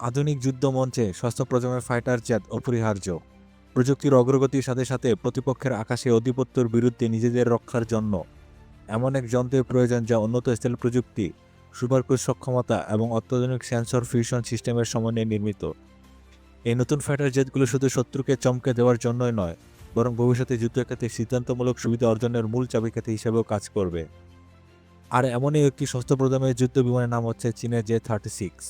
আধুনিক যুদ্ধ মঞ্চে ষষ্ঠ প্রজন্মের ফাইটার জেট অপরিহার্য। প্রযুক্তির অগ্রগতির সাথে সাথে প্রতিপক্ষের আকাশে আধিপত্যের বিরুদ্ধে নিজেদের রক্ষার জন্য। এমন এক যন্ত্রের প্রয়োজন যা উন্নত স্টেল প্রযুক্তি সুপার ক্রুজ সক্ষমতা এবং অত্যাধুনিক সেন্সর ফিউশন সিস্টেমের সমন্বয়ে নির্মিত। এই নতুন ফাইটার জেটগুলো শুধু শত্রুকে চমকে দেওয়ার জন্যই নয়, বরং ভবিষ্যতে যুদ্ধক্ষেত্রে সিদ্ধান্তমূলক সুবিধা অর্জনের মূল চাবিকাঠি হিসেবেও কাজ করবে। আর এমনই একটি ষষ্ঠ প্রজন্মের যুদ্ধ বিমানের নাম হচ্ছে চীনের জে থার্টি সিক্স।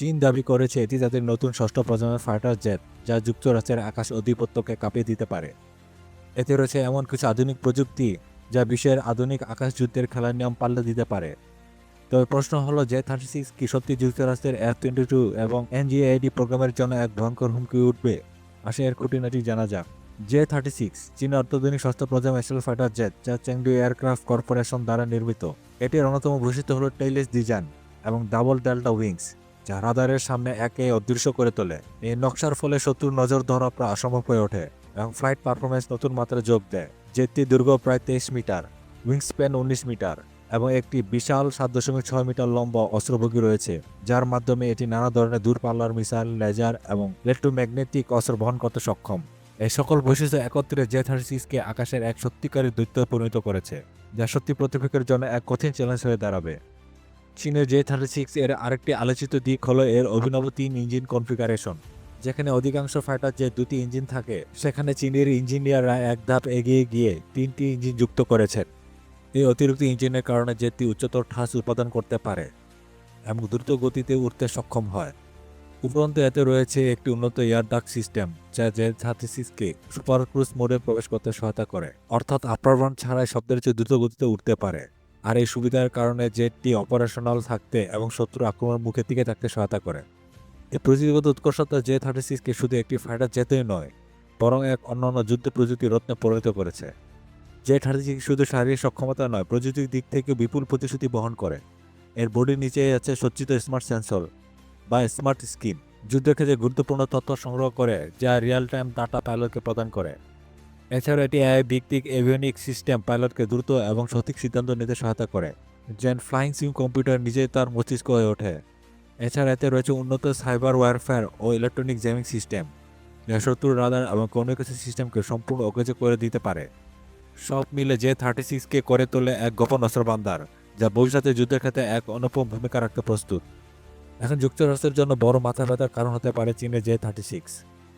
চীন দাবি করেছে এটি তাদের নতুন ষষ্ঠ প্রজন্মের ফাইটার জেট যা যুক্তরাষ্ট্রের আকাশ অধিপত্যকে কাঁপিয়ে দিতে পারে। এতে রয়েছে এমন কিছু আধুনিক প্রযুক্তি যা বিশ্বের আধুনিক আকাশ যুদ্ধের খেলার নিয়ম পাল্টে দিতে পারে। তবে প্রশ্ন হলো জে থার্টি সিক্স কি সত্যি যুক্তরাষ্ট্রের এফ টোয়েন্টি টু এবং এনজিএআইডি প্রোগ্রামের জন্য এক ভয়ঙ্কর হুমকি উঠবে? আসে এর খুঁটিনাটি জানা যাক। জে থার্টি সিক্স, চীনের অত্যাধুনিক ষষ্ঠ প্রজন্ম এসএল ফাইটার জেট যা চেংডু এয়ারক্রাফট কর্পোরেশন দ্বারা নির্মিত, এটির অন্যতম ভূষিত হল টেইলেস ডিজাইন এবং ডাবল ডেল্টা উইংস। যা রাদারের সামনে একে অদৃশ্য করে তোলে। এই নকশার ফলে শত্রুর নজর ধরা প্রায় অসম্ভব হয়ে ওঠে এবং ফ্লাইট পারফরমেন্স নতুন মাত্রা যোগ দেয়। জেটটি দৈর্ঘ্য প্রায় তেইশ মিটার উইংস স্প্যান উনিশ মিটার এবং একটি বিশাল সাত দশমিক ছয় মিটার লম্বা অস্ত্রভোগী রয়েছে, যার মাধ্যমে এটি নানা ধরনের দূরপাল্লার মিসাইল, লেজার এবং ইলেকট্রোম্যাগনেটিক অস্ত্র বহন করতে সক্ষম। এই সকল বৈশিষ্ট্য একত্রে জে থার্টি সিক্সকে আকাশের এক সত্যিকারী দৈত্য পরিণত করেছে, যা সত্যি প্রতিপক্ষের জন্য এক কঠিন চ্যালেঞ্জ হয়ে দাঁড়াবে। চীনের জে থার্টি সিক্স এর আরেকটি আলোচিত দিক হলো এর অভিনব তিন ইঞ্জিন কনফিগারেশন, যেখানে অধিকাংশ ফাইটার যে দুটি ইঞ্জিন থাকে, সেখানে চীনের ইঞ্জিনিয়াররা এক ধাপ এগিয়ে গিয়ে তিনটি ইঞ্জিন যুক্ত করেছেন। এই অতিরিক্ত ইঞ্জিনের কারণে জেটটি উচ্চতর ঠাস উৎপাদন করতে পারে এবং দ্রুত গতিতে উঠতে সক্ষম হয়। উপরন্তু, এতে রয়েছে একটি উন্নত এয়ার ডাক সিস্টেম, যা জে থার্টি সিক্সকে সুপার ক্রুজ মোডে প্রবেশ করতে সহায়তা করে, অর্থাৎ আপ্রাবণ ছাড়াই শব্দের চেয়ে দ্রুত গতিতে উঠতে পারে। আর এই সুবিধার কারণে জেটটি অপারেশনাল থাকতে এবং শত্রু আক্রমণের মুখে টিকে থাকতে সহায়তা করে। এই প্রযুক্তিগত উৎকর্ষতা জে থার্টি সিক্সকে শুধু একটি ফাইটার জেতেই নয়, বরং এক অন্যান্য যুদ্ধ প্রযুক্তি রত্নে পরিণত করেছে। জে থার্টি সিক্স শুধু শারীরিক সক্ষমতা নয়, প্রযুক্তির দিক থেকে বিপুল প্রতিশ্রুতি বহন করে। এর বডির নিচে আছে সজ্জিত স্মার্ট সেন্সর বা স্মার্ট স্কিন যুদ্ধক্ষেত্রে গুরুত্বপূর্ণ তথ্য সংগ্রহ করে, যা রিয়েল টাইম ডাটা পাইলটকে প্রদান করে। এছাড়াও এটি এআই ভিত্তিক এভিয়নিক সিস্টেম পাইলটকে দ্রুত এবং সঠিক সিদ্ধান্ত নিতে সহায়তা করে, যেন ফ্লাইং সিম কম্পিউটার নিজেই তার মস্তিষ্ক হয়ে ওঠে। এছাড়া এতে রয়েছে উন্নত সাইবার ওয়ারফেয়ার ও ইলেকট্রনিক জ্যামিং সিস্টেম যা শত্রুর রাদার এবং কমিউনিকেশন সিস্টেমকে সম্পূর্ণ অকেজ করে দিতে পারে। সব মিলে জে থার্টি সিক্সকে করে তোলে এক গোপন অস্ত্র বান্দার যা ভবিষ্যতে যুদ্ধের ক্ষেত্রে এক অনুপম ভূমিকা রাখতে প্রস্তুত। এখন যুক্তরাষ্ট্রের জন্য বড় মাথা ব্যথার কারণ হতে পারে চীনের জে থার্টি সিক্স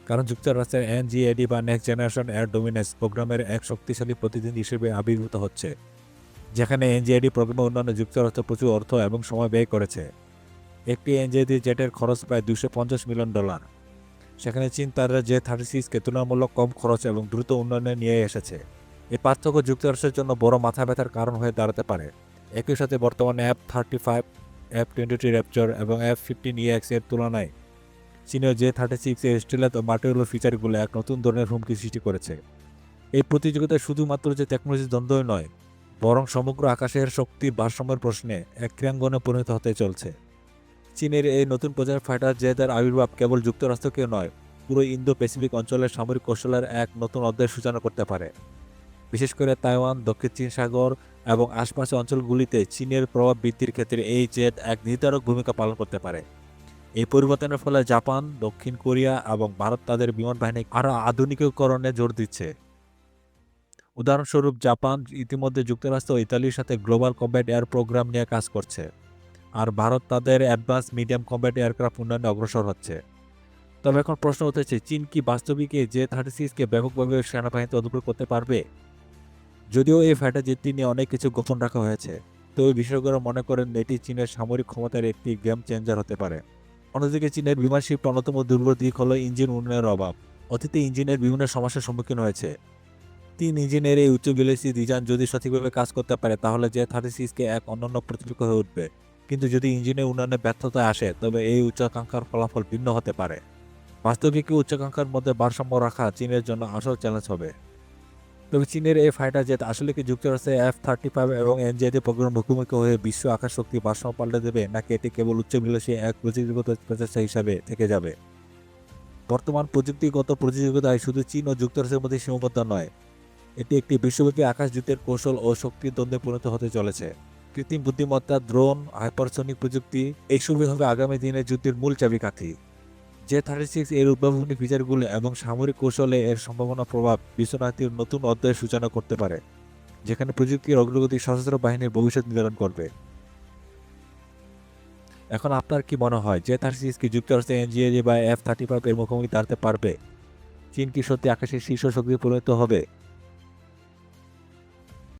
কারণ যুক্তরাষ্ট্রের এনজিএডি বা নেক্সট জেনারেশন এয়ার ডোমিনেন্স প্রোগ্রামের এক শক্তিশালী প্রতিদিন হিসেবে আবির্ভূত হচ্ছে, যেখানে এনজিএডি প্রোগ্রাম উন্নয়নে যুক্তরাষ্ট্র প্রচুর অর্থ এবং সময় ব্যয় করেছে। একটি এনজিএডি জেটের খরচ প্রায় দুশো পঞ্চাশ মিলিয়ন ডলার, সেখানে চীন তারা জে থার্টি সিক্সকে তুলনামূলক কম খরচ এবং দ্রুত উন্নয়নে নিয়ে এসেছে। এই পার্থক্য যুক্তরাষ্ট্রের জন্য বড় মাথা ব্যথার কারণ হয়ে দাঁড়াতে পারে। একই সাথে বর্তমানে app thirty five F twenty three Raptor এবং এফ ফিফটিন ইএক্স এর তুলনায় চীনের জে থার্টি সিক্স এর স্টিলাত ও মার্টিউলো ফিচারগুলো এক নতুন ধরনের হুমকি সৃষ্টি করেছে। এই প্রতিযোগিতায় শুধুমাত্র যে টেকনোলজি দ্বন্দ্বই নয়, বরং সমগ্র আকাশের শক্তির ভারসাম্যের প্রশ্নে এক ক্রিয়াঙ্গনে পরিণত হতে চলছে। চীনের এই নতুন প্রজন্মের ফাইটার জেটের আবির্ভাব কেবল যুক্তরাষ্ট্রকে নয়, পুরো ইন্দো প্যাসিফিক অঞ্চলের সামরিক কৌশলের এক নতুন অধ্যায়ের সূচনা করতে পারে। বিশেষ করে তাইওয়ান, দক্ষিণ চীন সাগর এবং আশপাশের অঞ্চলগুলিতে চীনের প্রভাব বৃদ্ধির ক্ষেত্রে এই জেট এক নির্ধারক ভূমিকা পালন করতে পারে। এই পরিবর্তনের ফলে জাপান, দক্ষিণ কোরিয়া এবং ভারত তাদের বিমান বাহিনী আরও আধুনিকীকরণে জোর দিচ্ছে। উদাহরণস্বরূপ, জাপান ইতিমধ্যে যুক্তরাষ্ট্র ও ইতালির সাথে গ্লোবাল কম্ব্যাট এয়ার প্রোগ্রাম নিয়ে কাজ করছে, আর ভারত তাদের অ্যাডভান্স মিডিয়াম কম্ব্যাট এয়ারক্রাফট উন্নয়নে অগ্রসর হচ্ছে। তবে এখন প্রশ্ন উঠেছে, চীন কি বাস্তবিকে জে থার্টি সিক্সকে ব্যাপকভাবে সেনাবাহিনীতে অনুপ্রয়োগ করতে পারবে? যদিও এই ফাইটার জেটটি নিয়ে অনেক কিছু গোপন রাখা হয়েছে, তবে বিশেষজ্ঞরা মনে করেন এটি চীনের সামরিক ক্ষমতার একটি গেম চেঞ্জার হতে পারে। অন্যদিকে চীনের বিমান শিফট অন্যতম দুর্বল দিক হল ইঞ্জিন উন্নয়নের অভাব। অতীতে ইঞ্জিনের বিভিন্ন সমস্যার সম্মুখীন হয়েছে। তিন ইঞ্জিনের এই উচ্চ বিলাসী ডিজাইন যদি সঠিকভাবে কাজ করতে পারে, তাহলে জে থার্টি সিক্সকে এক অন্যান্য প্রতিপক্ষ হয়ে উঠবে। কিন্তু যদি ইঞ্জিনের উন্নয়নে ব্যর্থতা আসে, তবে এই উচ্চাকাঙ্ক্ষার ফলাফল ভিন্ন হতে পারে। বাস্তবিক উচ্চাকাঙ্ক্ষার মধ্যে ভারসাম্য রাখা চীনের জন্য আসল চ্যালেঞ্জ হবে। তবে চীনের এই ফাইটার জেট আসলে কি যুক্তরাষ্ট্রের এফ থার্টি ফাইভ এবং এনজেডি প্রোগ্রাম মুখোমুখি হয়ে বিশ্ব আকাশ শক্তি ভারসাম্য পাল্টে দেবে, নাকি এটি কেবল উচ্চ বিলাসী এক প্রযুক্তিগত প্রচেষ্টা হিসাবে থেকে যাবে? বর্তমান প্রযুক্তিগত প্রতিযোগিতায় শুধু চীন ও যুক্তরাষ্ট্রের মধ্যে সীমাবদ্ধ নয়, এটি একটি বিশ্বব্যাপী আকাশ যুদ্ধের কৌশল ও শক্তির দ্বন্দ্বে পরিণত হতে চলেছে। কৃত্রিম বুদ্ধিমত্তা, ড্রোন, হাইপারসনিক প্রযুক্তি এইসবই হবে আগামী দিনের যুদ্ধের মূল চাবিকাঠি। জে থার্টি সিক্স এর উদ্ভাবনী ফিচারগুলো এবং সামরিক কৌশলে এর সম্ভাবনা প্রভাব বিশ্বনাথীর নতুন অধ্যায়ের সূচনা করতে পারে, যেখানে প্রযুক্তির অগ্রগতি সশস্ত্র বাহিনীর ভবিষ্যৎ নির্ধারণ করবে। এখন আপনার কি মনে হয় জে থার্টি সিক্স কি যুক্তরাষ্ট্রের এনজিএ বা এফ থার্টি ফাইভ এর মুখোমুখি দাঁড়াতে পারবে? চীন কি সত্যি আকাশের শীর্ষ শক্তি পরিণত হবে?